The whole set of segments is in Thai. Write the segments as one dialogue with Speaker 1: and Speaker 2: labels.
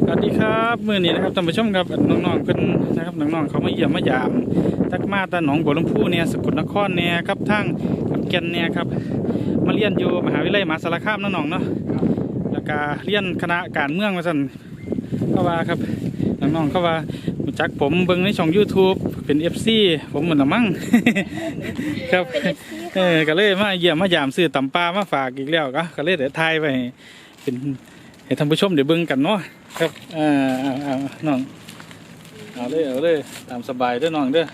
Speaker 1: สวัสดีครับมื่อนี้นะครับท่านผู้ชมครับน้องๆเพิ่นนะครับน้องๆเขามาเยี่ยมมายามทักมาตาหนองบัวลำพูเนี่ยสกลนครเนี่ยครับทั้งขอนแก่นเนี่ยครับมาเรียนอยู่มหาวิทยาลัยมหาสารคามน้องๆเนาะแล้วก็เรียนคณะการเมืองมาสั่นเขาว่าครับน้องๆเขาว่ารู้จักผมเบิ่งในช่อง YouTube เป็น FC ผมเหมือนละมั้งครับเออก็เลยมาเยี่ยมมายามซื้อตำปลามาฝากอีกแล้วก็ก็เลยเดี๋ยวทายไปให้เป็น ให้ท่านผู้ชมเดี๋ยวเบิ่งกันเนาะครับอ่าเอาเอาน้องเอาเลยเอาเลยตามสบายเด้อน้องเด้อ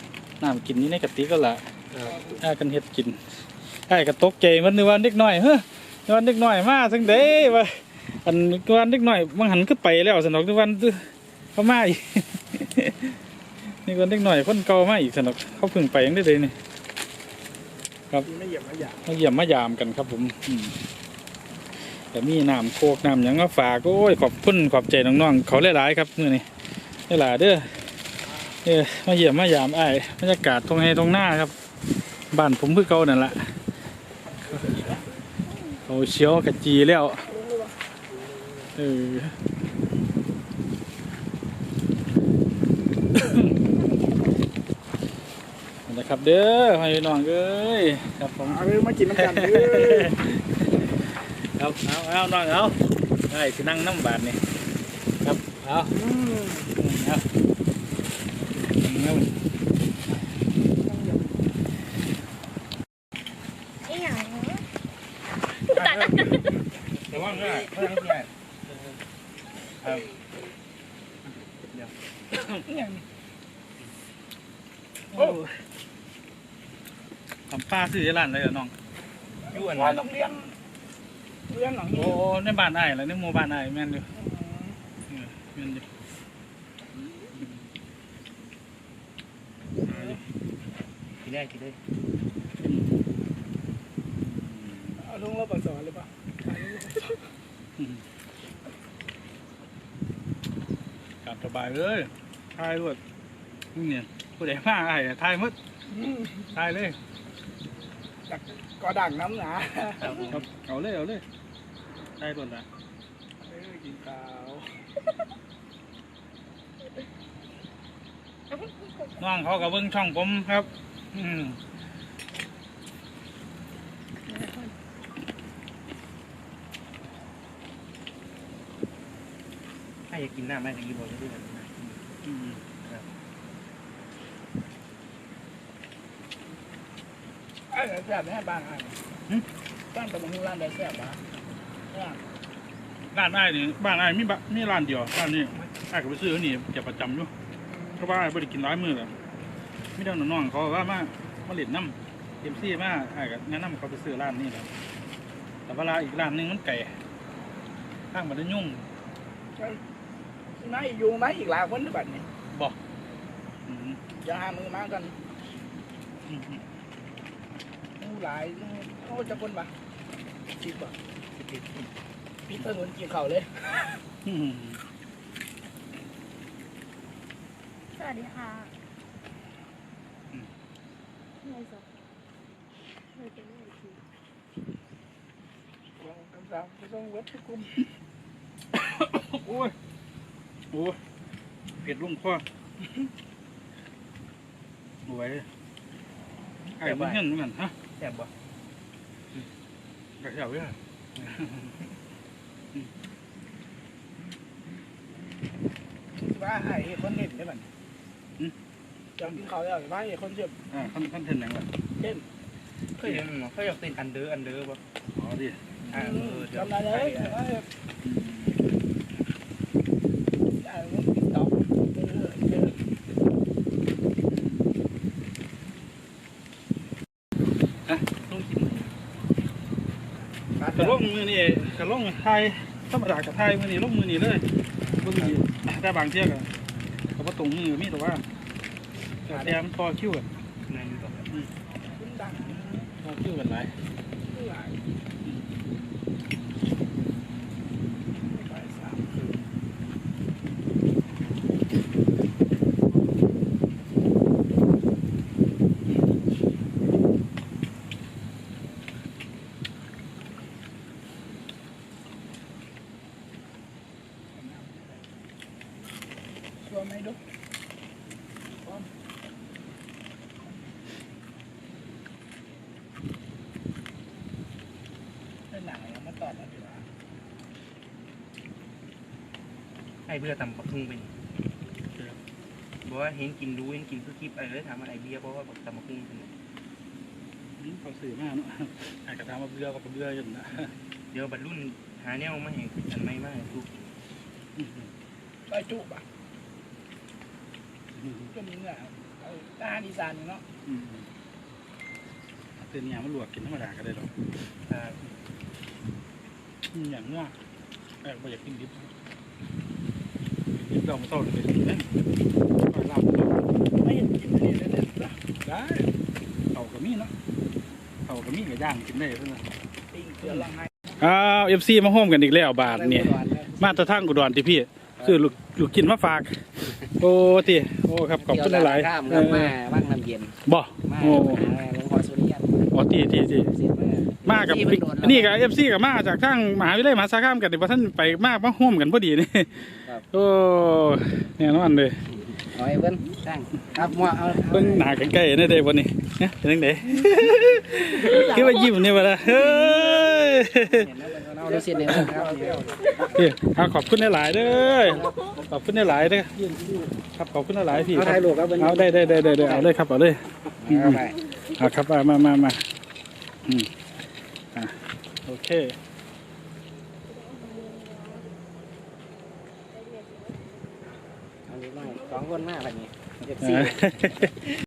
Speaker 1: น้ำกินนี่ในกะติก็ละถ้ากันเฮ็ดกินไอ้กระตกใจมันนึกว่าเด็กน้อยเฮ้ยนึกว่าเด็กน้อยมาสังเด้ว่าอันนึกว่าเด็กน้อยบางหันก็ไปแล้วสนอกนึกว่าเขามาอีกนี่ก็เด็กน้อยคนเก่ามาอีกสนอกเขาเพิ่งไปยังได้เลยนี่
Speaker 2: ไม่เหยียบไม่หยาบ
Speaker 1: มาเยี่ยมมายามกันครับผมอืม แต่มีน้ำโคกน้ำหยังก็ฝากโอ้ยขอบคุณขอบใจน้องๆเขาหลายๆครับมื่อนี้หลายเด้อเออมาเยี่ยมมายามไอ้บรรยากาศตรงไห้ตรงหน้าครับบ้านผมเพื่อเก่านั่นแหละเขาเชียวกะจีแล้วเออนะครับเด้อให้น้องเอ้ยครับผม
Speaker 2: เอามากินน้ำกันเลย
Speaker 1: เอาเอาเอาน้องเอาได้สินั่งน้ำบาทนี่ครับเอาเอาเอา
Speaker 3: อีหยัง
Speaker 1: แต่ว่าง่ายง่ายครับ
Speaker 2: โอ้
Speaker 1: ทำป้าซื้อที่ร้านเลยเหรอน้องยู่อัน
Speaker 2: ร้า
Speaker 1: นั้น
Speaker 2: โรงเรียน เรียนหลัง
Speaker 1: โอ้
Speaker 2: นี้
Speaker 1: ในบ้านไอ้ายเหรอในหมู่บ้านไอ้ายแม่นอยู่เออแม่นอยู่
Speaker 4: กินได้กินได้
Speaker 2: เอาลงรถปัสสาวะเลยปะ
Speaker 1: อืมกลับสบายเลยทายรวดนี่เนี่ยผู้ใดมาไอ้ายทายหมด
Speaker 2: อืม
Speaker 1: ทายเลย
Speaker 2: จากกอดังน้ำหนา
Speaker 1: ครับเอาเลยเอาเลยทายรวดละ
Speaker 2: เออกินข้าว
Speaker 1: น้องเขากับเบิ้งช่องผมครับ อืม
Speaker 4: ให้อยากกินน้ำไหมอยากกินบอลด้วยกัน
Speaker 1: อืม
Speaker 2: เอ้ยแซ่บแม่บ้านไอ้บ้านตะบนร้านใดแซ่บบ้าง
Speaker 1: ร้านไอ้ายนี่บ้านไอ้ายมีบะมีร้านเดียวร้านนี้ไอ้ายก็ไปซื้ออันนี่เก็บประจำอยู่เพราะว่าไอ้ายบ่ได้กินร้ายมือเลยมีแต่น้องๆเขาว่ามามาเล่นน้ำเอ็มซีมาไอ้ายก็แนะนำเขาไปซื้อร้านนี้แหละแต่เวลาอีกร้านหนึงมันไก่ข้างมันได้ยุ่ง
Speaker 2: ไม่อยู่ไหมอีกหลายคนที่บัดนี้
Speaker 1: บอกอืม
Speaker 2: จะหามือมากัน
Speaker 1: อืมอืม
Speaker 2: มู หลายโอ้จะคนปะสิบปะพี่ถนนกี่เข่าเลย
Speaker 1: อืม
Speaker 3: สวัสดีค่ะไม่สดไม่เป็นไรสิ
Speaker 2: ลองคำสั่งจะต้องวัดทุกกลุ่ม
Speaker 1: โอ้ยโอ้ยเผ็ดลุ่มคอรวยไอ้มันเห็นเหมือนฮะ
Speaker 4: แซ่บบ่
Speaker 1: กระเช้าเว้ย
Speaker 2: ว่าให้คนเห็นได้บัดจำที่เขาแล้วว่าให้คนเชื่อ
Speaker 1: อ่าคอนคอนเทนต์หยังล่ะ
Speaker 2: เช่น
Speaker 4: เคยเห็นมั้ยเคยอยากเป็นอันเดอร์อันเดอร์บ่
Speaker 1: อ๋อดิ
Speaker 4: อ่าเออเดี๋ยว
Speaker 2: จำได้เลยว่าได้ว่าติ๊กต็อกเออเออ
Speaker 1: ลงกิน กระลงมือนี่กระลงไทยธรรมดากระไทยมือนี่ลงมือนี่เลยมือนี่ได้บางเที่ยกอะเขาก็ตรงมือมีแต่ว่าแต่มันต่อคิ้วกัน
Speaker 4: นั่นอยู่ต่อ
Speaker 2: คิ้
Speaker 1: วกันหลาย
Speaker 2: หลายไร ตัวไหมดูพร้อมเป็นหนังเอามาตอบมาดีกว่า
Speaker 4: ไอ้เบื่อตำปักทุ่งเป็นบอกว่าเห็นกินดูเห็นกินคือคลิปไอ้เลยถามว่าไอ้เบียร์เพราะว่าตำปักทุ่งเป็น
Speaker 1: เขาสื่อมากเนาะอาจจะถามว่าเบื่อกับเบื่ออยู่นะ
Speaker 4: เดี๋ยวบรรลุนหาแนวมาให้อันไม่มาให้ทุก
Speaker 2: ไปจุบอะ จุ่มเนื้อเอาทหารอีสานนี่เนาะ
Speaker 1: เตือนเนี่ยมันลวกกินธรรมดาก็ได้หรอก
Speaker 4: อ่า
Speaker 1: อย่างเงี้ยแอบไปอยากกินดิบดิบเราไม่ต้องเลยเล่นก็ลาบ
Speaker 2: ไม่เห็นกินได้เลยเนี่ย
Speaker 1: ได้เขาก็มีเนาะเขาก็มีกับย่างกินได้เพื่อน
Speaker 2: ปิ้งเกลือละไง
Speaker 1: อ้าวเอฟซีมาโฮมกันอีกแล้วบาทเนี่ยมาตะทั้งกุดรที่พี่คือลูกลูกกินมาฝาก โอ้ตีโอ้ครับขอบคุณหลาย
Speaker 5: ข้าม
Speaker 1: ๆเอ
Speaker 5: ครับ
Speaker 1: อ
Speaker 5: มาบ้างน้ำเย็น
Speaker 1: บ่
Speaker 5: มา
Speaker 1: โอ้
Speaker 5: หาหลวงพ่อสุริยัน
Speaker 1: โอ้ตีตีตี
Speaker 5: เสร็จมา
Speaker 1: มากับ
Speaker 5: ที่
Speaker 1: บิ๊ก
Speaker 5: เพิ่โดแล้ว
Speaker 1: นี่กับเอฟซีกับมาจากทางมหาวิทยาลัยมหาสารคามกันเดี๋ยวท่านไปมากมาโฮมกันพอดีนี่
Speaker 5: ครับ
Speaker 1: โอ้แน่นอนเลย
Speaker 5: เอาไอ้เบิ้ลตั้งครับมัวเอาเอา
Speaker 1: เพิ่งหนาใกล้ๆนี่ได้บ่นี่เนี่ยเป็นจังไดคือว่ายิ้มนี่บ่ล่ะเฮ้ย
Speaker 5: เอาดูสิเนี่ยครับ
Speaker 1: พี่เอาขอบคุณหลายๆเด้อขอบคุณหลายๆเด้อครับขอบคุณหลายๆพี่
Speaker 5: เอา
Speaker 1: ค
Speaker 5: ถ่ายรูปครับเอา
Speaker 1: ได้ได้ได้ได้เอาเลยครับเอาเลย
Speaker 5: เอา
Speaker 1: ครับมามามาอืมอะโอเค
Speaker 5: สองคนมากแบบนี้เจ็บสี